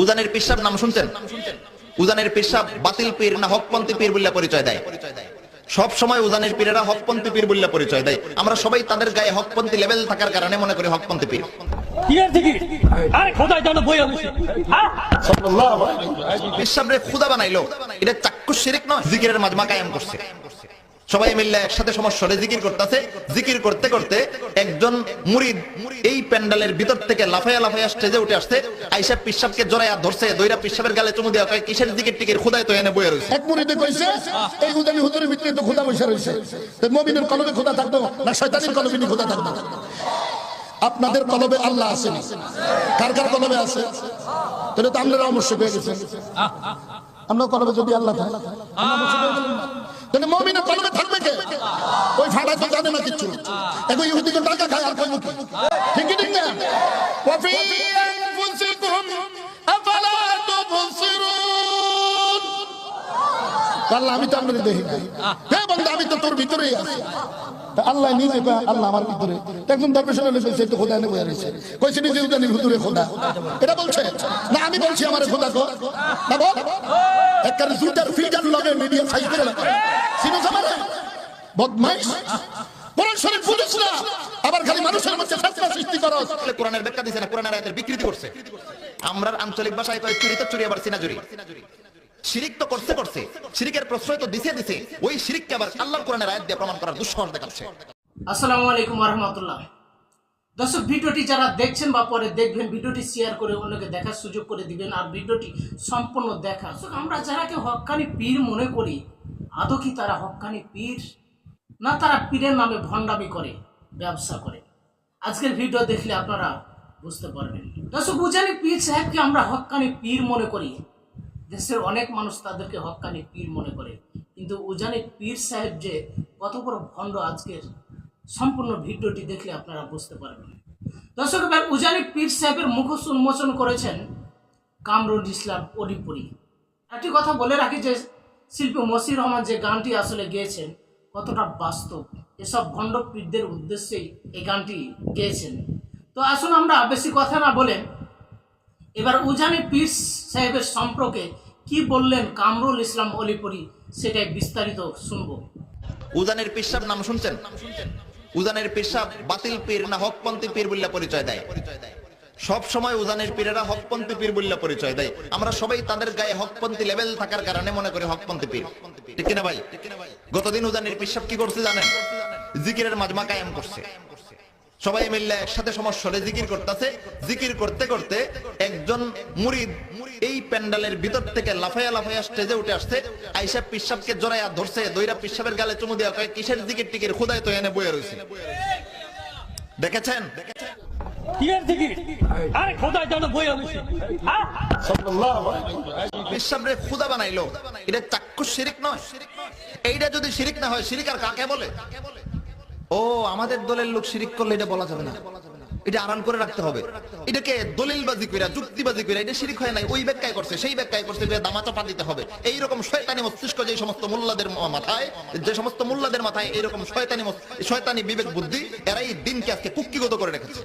উজানের পিসাব নাম শুনছেন? উজানের পিসাব বাতিল পীর না হকপন্থী পীর বলে পরিচয় দেয়? সব সময় উজানের পীরেরা হকপন্থী পীর বলে পরিচয় দেয়। আমরা সবাই তাদের গায়ে হকপন্থী লেভেল থাকার কারণে মনে করি হকপন্থী পীর। খুদা বানাইলো। এটা চাক্ষুষ শিরিক নয় জিকিরের মাজমা কায়েম করছে। সবাই মিললে একসাথে সমস্যরে জিকির করতেছে। জিকির করতে করতে একজন মুরিদ এই প্যান্ডালের ভিতর থেকে লাফাইয়া লাফাইয়া স্টেজে উঠে আসছে। আইসা পিসাবকে জড়াইয়া ধরছে, দইরা পিসাবের গালে চুমু দেওয়া কয়, কিসের জিকির টিকির? খুদায় তো এনে বয়ে রয়েছে এক মুরিদে কইছে, এই হুদানি হুজুরের ভিতরে তো খোদা বসে রয়েছে তো মুমিনের কলবে খোদা থাকতো না, শয়তানের কলবে খোদা থাকতো? আপনাদের কলবে আল্লাহ আছে। না? কার কার কলবে আছে? তাহলে তো আপনারা অবশ্যই পেয়ে গেছেন আমরা কলবে যদি আল্লাহ থাকে। তাহলে মুমিনের কলবে থাকবে কে? ওই ফাড়া তো জানে না কিছু এখন ইহুদিকে টাকা খায় আর কইব কি? ঠিক কি ঠিক না? ওয়াফি আনফুসিকুম আফালা তুবসিরুন। আল্লাহ আমি তো আপনাদের দেখি নাই। হ্যাঁ বন্ধু আমি তো তোর ভিতরেই আছি। আল্লাহ নিজে কয়, আল্লাহ আমার ভিতরে। তা একজন দর্শন হলে কইছে তো খোদা বইয়া রয়েছে। কইছে নিজে উদানি ভিতরে খোদা। এটা বলছে? না আমি বলছি আমার খোদা কো না বল? একবারে জুতার ফিল্টার লগে মিডিয়া সাইজ করে লাগা সিনো সামারে বদমাইশ। কোরআন শরীফ বুঝছ না আবার খালি মানুষের মধ্যে ফেতনা সৃষ্টি করো। কোরআনের ব্যাখ্যা দিছে না? কোরআনের আয়াতের বিকৃতি করছে। আমরা আঞ্চলিক ভাষায় কয় চুরি তো চুরি আবার সিনাজুরি শিরিক তো করছে করছে। শিরিকের প্রশ্রয় তো দিছে দিছে। ওই শিরিককে আবার আল্লাহর কোরআনের আয়াত দিয়ে প্রমাণ করার দুঃসাহস দেখাচ্ছে। আসসালামু আলাইকুম রহমতুল্লাহ। দর্শক, ভিডিওটি যারা দেখছেন বা পরে দেখবেন, ভিডিওটি শেয়ার করে অন্যকে দেখার সুযোগ করে দিবেন আর ভিডিওটি সম্পূর্ণ দেখা আমরা যারাকে হক্কানি পীর মনে করি, আদৌ কি তারা হক্কানি পীর? না, তারা পীরের নামে ভণ্ডামি করে, ব্যবসা করে। আজকের ভিডিও দেখলে আপনারা বুঝতে পারবেন। দর্শক উজানি পীর সাহেবকে আমরা হক্কানি পীর মনে করি। দেশের অনেক মানুষ তাদেরকে হক্কানি পীর মনে করে। কিন্তু উজানি পীর সাহেব যে কত বড় ভণ্ড আজকের সম্পূর্ণ ভিডিওটি দেখলে আপনারা বুঝতে পারবেন। দর্শক, এবার উজানি পীর সাহেবের মুখোশ উন্মোচন করেছেন কামরুল ইসলাম অলিপুরি। একটি কথা বলে রাখি যে, শিল্পী মসির রহমান যে গানটি আসলে গেয়েছেন, কতটা বাস্তব, এসব ভণ্ড পীরদের উদ্দেশ্যেই এই গানটি গেয়েছেন। তো আসুন আমরা বেশি কথা না বলে, এবার উজানি পীর সাহেবের সম্পর্কে কি বললেন কামরুল ইসলাম অলিপুরি, সেটাই বিস্তারিত শুনব। উজানের পিসাব নাম শুনছেন? উজানের পেশা বাতিল পীর না হকপন্থী পীর বলে পরিচয় দেয়। সব সময় উজানের পীরেরা হকপন্থী পীর বললে পরিচয় দেয়। আমরা সবাই তাদের গায়ে হকপন্থী লেভেল থাকার কারণে মনে করি হকপন্থী পীর। ঠিক কিনা ভাই? গতদিন উজানের পেশাব কি করছে জানেন? জিকিরের মাজমা কায়েম করছে। সবাই মিললে একসাথে সমস্যরে জিকির করতেছে। জিকির করতে করতে একজন মুরিদ এই প্যান্ডালের ভিতর থেকে লাফাইয়া লাফাইয়া স্টেজে উঠে আসছে। আইসা পিসাবকে জড়াইয়া ধরছে দইরা পিসাবের গালে চুমু দেওয়া কয় কিসের জিকির টিকির? খুদায় তো এনে বয়ে রয়েছে দেখেছেন? হ্যাঁ খুদা বানাইলো। এটা চাক্ষুষ শিরিক নয়। এইটা যদি শিরিক না হয় শিরিক আর কাকে বলে? ও, আমাদের দলের লোক শিরিক করলে এটা বলা যাবে না। এটা আড়াল করে রাখতে হবে। এটাকে দলিলবাজি কইরা, যুক্তিবাজি কইরা, এটা শিরিক হয় নাই, ওই ব্যাখ্যায় করছে, সেই ব্যাখ্যায় করছে, এটা দামা চাপা দিতে হবে। এইরকম শয়তানি মস্তিষ্ক যে সমস্ত মোল্লাদের মাথায়, যে সমস্ত মোল্লাদের মাথায় এইরকম শয়তানি শয়তানি বিবেক বুদ্ধি, এরাই দিনকে আজকে কুক্ষিগত করে রেখেছে।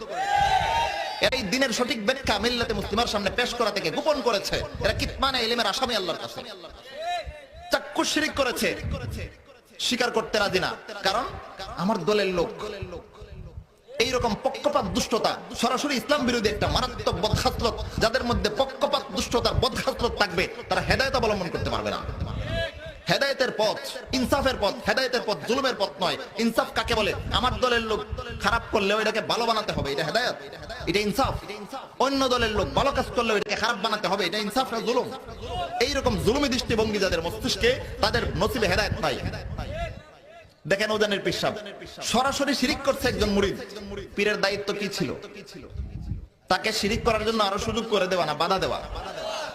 এরাই দিনের সঠিক ব্যাখ্যা মিল্লাতে মুসলিমার সামনে পেশ করা থেকে গোপন করেছে। এরা কিতমানে এলিমের আসামি আল্লাহর কাছে। চাক্ষুষ শিরিক করেছে। স্বীকার করতে রাজি না। কারণ আমার দলের লোক। এইরকম পক্ষপাত দুষ্টতা সরাসরি ইসলাম বিরোধী একটা মারাত্মক বদখাসলত যাদের মধ্যে পক্ষপাত, দুষ্টতা বদখাসলত থাকবে, তারা হেদায়ত অবলম্বন করতে পারবে না। হেদায়েতের পথ, ইনসাফের পথ, হেদায়েতের পথ জুলুমের পথ নয়। ইনসাফ কাকে বলে? আমার দলের লোক। খারাপ করলেও এটাকে ভালো বানাতে হবে। এটা হেদায়েত। এটা ইনসাফ। অন্য দলের লোক ভালো কাজ করলেও এটাকে খারাপ বানাতে হবে। এটা ইনসাফ না জুলুম? এইরকম জুলুমি দৃষ্টিভঙ্গি যাদের মস্তিষ্কে, তাদের নসিবে হেদায়েত নাই। দেখেন ওজানের পিসাব সরাসরি শিরিক করছে একজন মুরিদ। পীরের দায়িত্ব কি ছিল? তাকে শিরিক করার জন্য আরও সুযোগ করে দেওয়া না বাধা দেওয়া?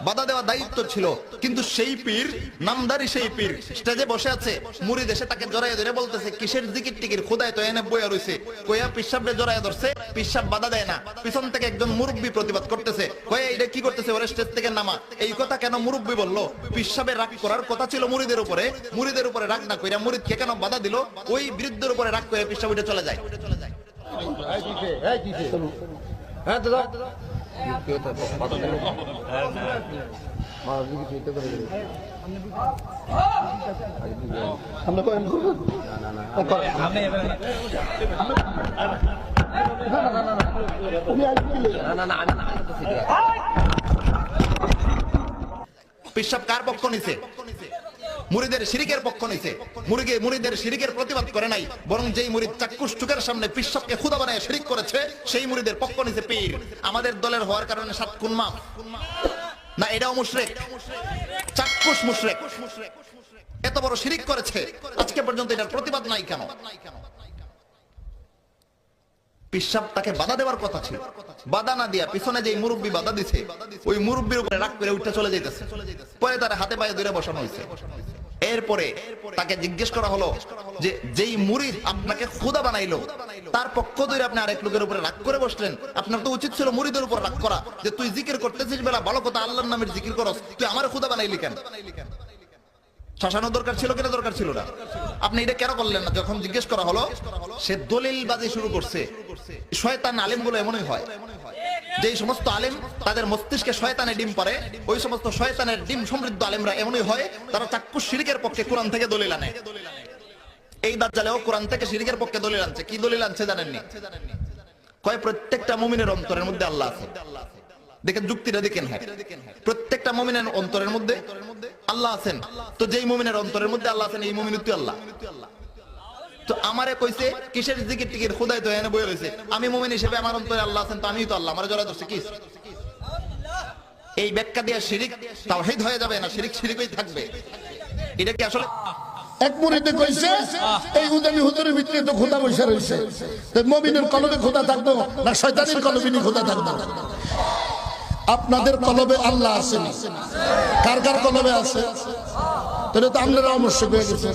বাধা দেওয়া দায়িত্ব ছিল কিন্তু সেই পীর নামদারি সেই পীর স্টেজে বসে আছে মুড়ি দেশে তাকে জড়াইয়া ধরে বলতেছে কিসের জিকির টিকির খোদায় তো এনে বইয়া রয়েছে কইয়া পিসাবরে জড়াইয়া ধরছে পিসাব বাধা দেয় না পিছন থেকে একজন মুরব্বী প্রতিবাদ করতেছে কয়ে এটা কি করতেছে ওরা স্টেজ থেকে নামা এই কথা কেন মুরব্বী বলল পিসাবের রাগ করার কথা ছিল মুড়িদের উপরে মুড়িদের উপরে রাগ না কইরা মুড়িদকে কেন বাধা দিল ওই বৃদ্ধের উপরে রাগ করে পিসাব উঠে চলে যায় পিসাব কার পক্ষ নিছে? মুরিদের শিরিকের পক্ষ নিছে মুরিগে মুরিদের শিরিকের প্রতিবাদ করে নাই, বরং যেই মুরিদ চাক্ষুষ চুকের সামনে পিসাবকে খুদা বানায় শিরিক করেছে, সেই মুরিদের পক্ষ নিছে পীর। আমাদের দলের হওয়ার কারণে সাত খুন মাফ। না, এটাও মুশরিক। চাক্ষুষ মুশরিক। এত বড় শিরিক করেছে, আজকে পর্যন্ত এটার প্রতিবাদ নাই কেন? পিসাব তাকে বাধা দেওয়ার কথা ছিল। বাধা না দিয়া পিছনে যে মুরব্বী বাধা দিছে, ওই মুরব্বীর উপরে রাগ করে উঠে চলে যাইতেছে। পরে তার হাতে পায়ে ধরে বসানো হয়েছে এরপরে তাকে জিজ্ঞেস করা হলো যে, যেই মুরিদ আপনাকে খুদা বানাইলো, তার পক্ষ ধরে আপনি আরেক লোকের উপরে রাগ করে বসলেন। আপনার তো উচিত ছিল মুরিদের উপর রাগ করা, যে তুই জিকির করতেছিস বেলা, ভালো কথা আল্লাহর নামের জিকির করস, তুই আমার খুদা বানাইলি কেন? শাসানো দরকার ছিল কিনা দরকার ছিল না। আপনি এটা কেন করলেন না? যখন জিজ্ঞেস করা হলো, সে দলিল বাজি শুরু করছে। শয়তান আলেমগুলো এমনই হয়। যে সমস্ত আলেম তাদের মস্তিষ্কে শয়তানে ডিম পারে ওই সমস্ত শয়তানের ডিম সমৃদ্ধ আলেমরা এমনই হয়, তারা চাক্ষুষ শিরিকের পক্ষে কোরআন থেকে দলিল আনে। এই দাজ্জালেও কোরআন থেকে শিরিকের পক্ষে দলিল আনছে। কি দলিল আনছে জানেননি? কয়, প্রত্যেকটা মুমিনের অন্তরের মধ্যে আল্লাহ আছে। দেখেন যুক্তিটা দেখেন হ্যাঁ। প্রত্যেকটা মুমিনের অন্তরের মধ্যে আল্লাহ আছেন। তো যেই মুমিনের অন্তরের মধ্যে আল্লাহ আছেন, এই মুমিন তুই আল্লাহ। তো আমারে কইছে, কিসের জিকির টিকির খুদাই তো এনে বই রয়েছে আমি মুমিন হিসেবে আমার অন্তরে আল্লাহ আছেন তো আমিও তো আল্লাহ, আমার জড়া ধরছে কি এই ব্যাখ্যা দিয়ে শিরিক, তাওহীদ হয়ে যাবে না, শিরিক শিরিকই থাকবে। এটা কি আসলে এক মুরিদে কইছে, এই উদানি হুজুরের ভিতরে তো খোদা বসে তো মমিনের কলবে খোদা থাকতো না, শয়তানের কলবে নি খোদা থাকতো আপনাদের কলবে আল্লাহ আছে। কার কার কলবে আছে? তাহলে তো আপনারা অবশ্যই হয়ে গেছেন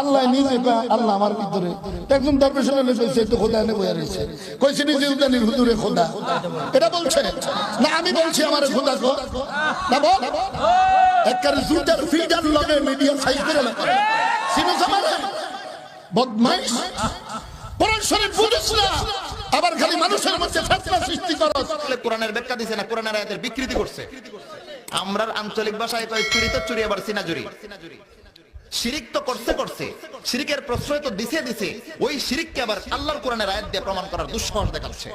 আল্লাহ নিজে আল্লাহ আমার ভিতরে। কইছে তো খোদা এনে বইয়া রয়েছে। কইছে নিজে উদানির খোদা। এটা বলছে? না, আমি বলছি আমার খোদা না, বল। একবার লগে সাইজ করে লাগা সিনো বদমাইশ। বুঝিস না। আবার খালি মানুষের মধ্যে সৃষ্টি করো। কোরআনের ব্যাখ্যা দিছে না কোরআনের আয়াতের বিকৃতি করছে? আমরার আঞ্চলিক ভাষায় কয়, চুরি তো চুরি আবার সিনাজুরি। শিরিক তো করছে করছে। শিরিকের প্রশ্রয় তো দিছে দিছে। ওই শিরিককে আবার আল্লাহর কোরআনের আয়াত দিয়ে প্রমাণ করার দুঃসাহস দেখাচ্ছে।